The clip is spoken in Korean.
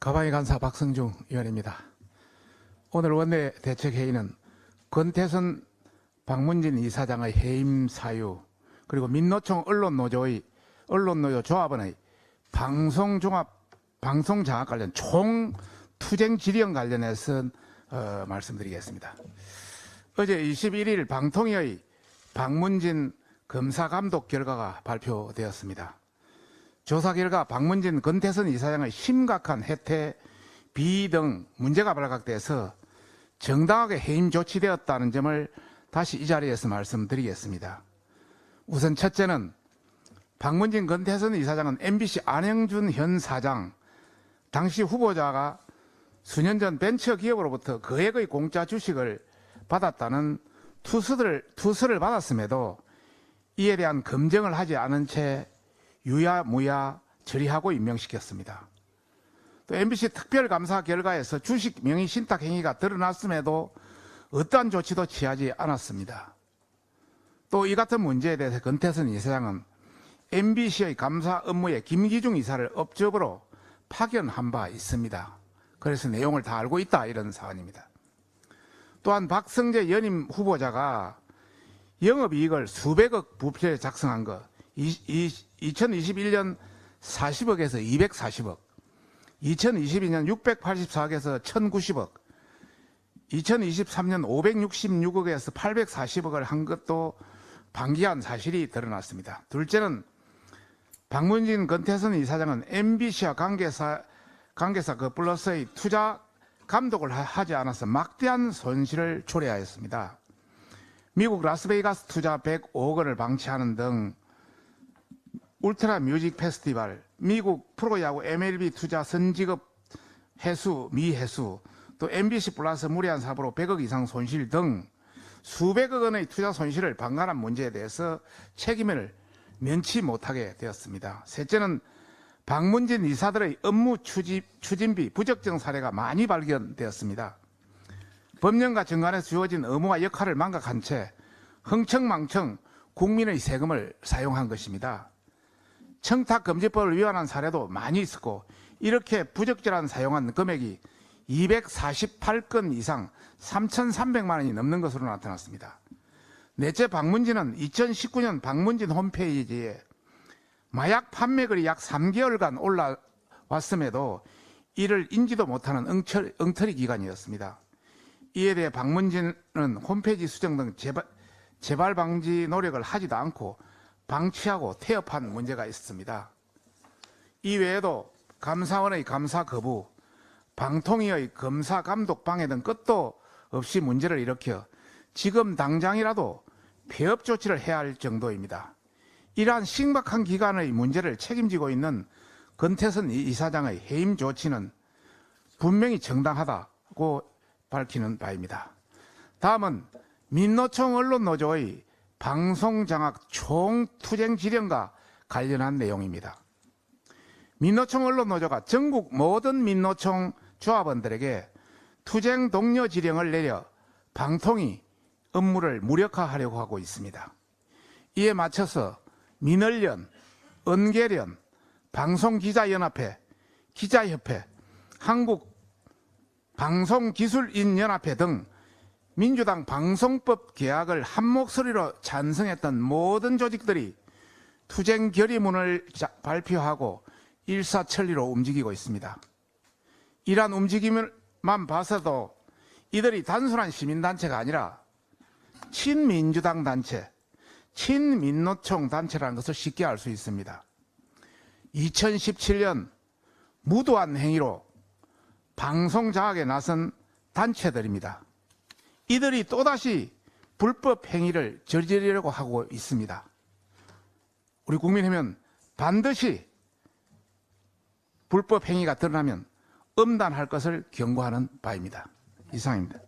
가방위 간사 박성중 의원입니다. 오늘 원내 대책회의는 권태선 박문진 이사장의 해임 사유 그리고 민노총 언론노조의 언론노조 조합원의 방송종합 방송장악 관련 총 투쟁 지령 관련해서 어, 말씀드리겠습니다. 어제 21일 방통위의 박문진 검사 감독 결과가 발표되었습니다. 조사 결과 박문진 건태선 이사장의 심각한 혜태, 비위 등 문제가 발각돼서 정당하게 해임 조치되었다는 점을 다시 이 자리에서 말씀드리겠습니다. 우선 첫째는 박문진 건태선 이사장은 MBC 안영준 현 사장 당시 후보자가 수년 전 벤처 기업으로부터 거액의 공짜 주식을 받았다는 투수들, 투서를 받았음에도 이에 대한 검증을 하지 않은 채 유야무야 처리하고 임명시켰습니다. 또 MBC 특별감사 결과에서 주식 명의 신탁 행위가 드러났음에도 어떠한 조치도 취하지 않았습니다. 또 이 같은 문제에 대해서 건태선 이사장은 MBC의 감사 업무에 김기중 이사를 업적으로 파견한 바 있습니다. 그래서 내용을 다 알고 있다 이런 사안입니다. 또한 박성재 연임 후보자가 영업이익을 수백억 부표에 작성한 것 2021년 40억에서 240억 2022년 684억에서 1090억 2023년 566억에서 840억을 한 것도 방기한 사실이 드러났습니다. 둘째는 박문진 건태선 이사장은 MBC와 관계사 관계사 그 플러스의 투자 감독을 하지 않아서 막대한 손실을 초래하였습니다. 미국 라스베이거스 투자 105억 원을 방치하는 등 울트라 뮤직 페스티벌, 미국 프로야구 MLB 투자 선지급 해수, 미해수, 또 MBC 플러스 무리한 사고로 100억 이상 손실 등 수백억 원의 투자 손실을 방관한 문제에 대해서 책임을 면치 못하게 되었습니다. 셋째는 박문진 이사들의 업무 추진, 추진비 부적정 사례가 많이 발견되었습니다. 법령과 정관에서 주어진 의무와 역할을 망각한 채 흥청망청 국민의 세금을 사용한 것입니다. 청탁금지법을 위반한 사례도 많이 있었고 이렇게 부적절한 사용한 금액이 248건 이상 3,300만 원이 넘는 것으로 나타났습니다. 넷째 박문진은 2019년 박문진 홈페이지에 마약 판매글이 약 3개월간 올라왔음에도 이를 인지도 못하는 엉철, 엉터리 기간이었습니다. 이에 대해 박문진은 홈페이지 수정 등 재발, 재발 방지 노력을 하지도 않고 방치하고 태업한 문제가 있습니다. 이 외에도 감사원의 감사 거부, 방통위의 검사 감독 방해 등 끝도 없이 문제를 일으켜 지금 당장이라도 폐업 조치를 해야 할 정도입니다. 이러한 심각한 기간의 문제를 책임지고 있는 건태선 이사장의 해임 조치는 분명히 정당하다고 밝히는 바입니다. 다음은 민노총 언론노조의 방송장악 총투쟁 지령과 관련한 내용입니다. 민노총 언론노조가 전국 모든 민노총 조합원들에게 투쟁 동료 지령을 내려 방통위 업무를 무력화하려고 하고 있습니다. 이에 맞춰서 민언련, 언계련, 방송기자연합회, 기자협회, 한국방송기술인연합회 등 민주당 방송법 개혁을 한 목소리로 찬성했던 모든 조직들이 투쟁 결의문을 발표하고 일사천리로 움직이고 있습니다. 이러한 움직임만 봐서도 이들이 단순한 시민단체가 아니라 친민주당 단체, 친민노총 단체라는 것을 쉽게 알 수 있습니다. 2017년 무도한 행위로 방송 장악에 나선 단체들입니다. 이들이 또다시 불법 행위를 저지르려고 하고 있습니다. 우리 국민이면 반드시 불법 행위가 드러나면 엄단할 것을 경고하는 바입니다. 이상입니다.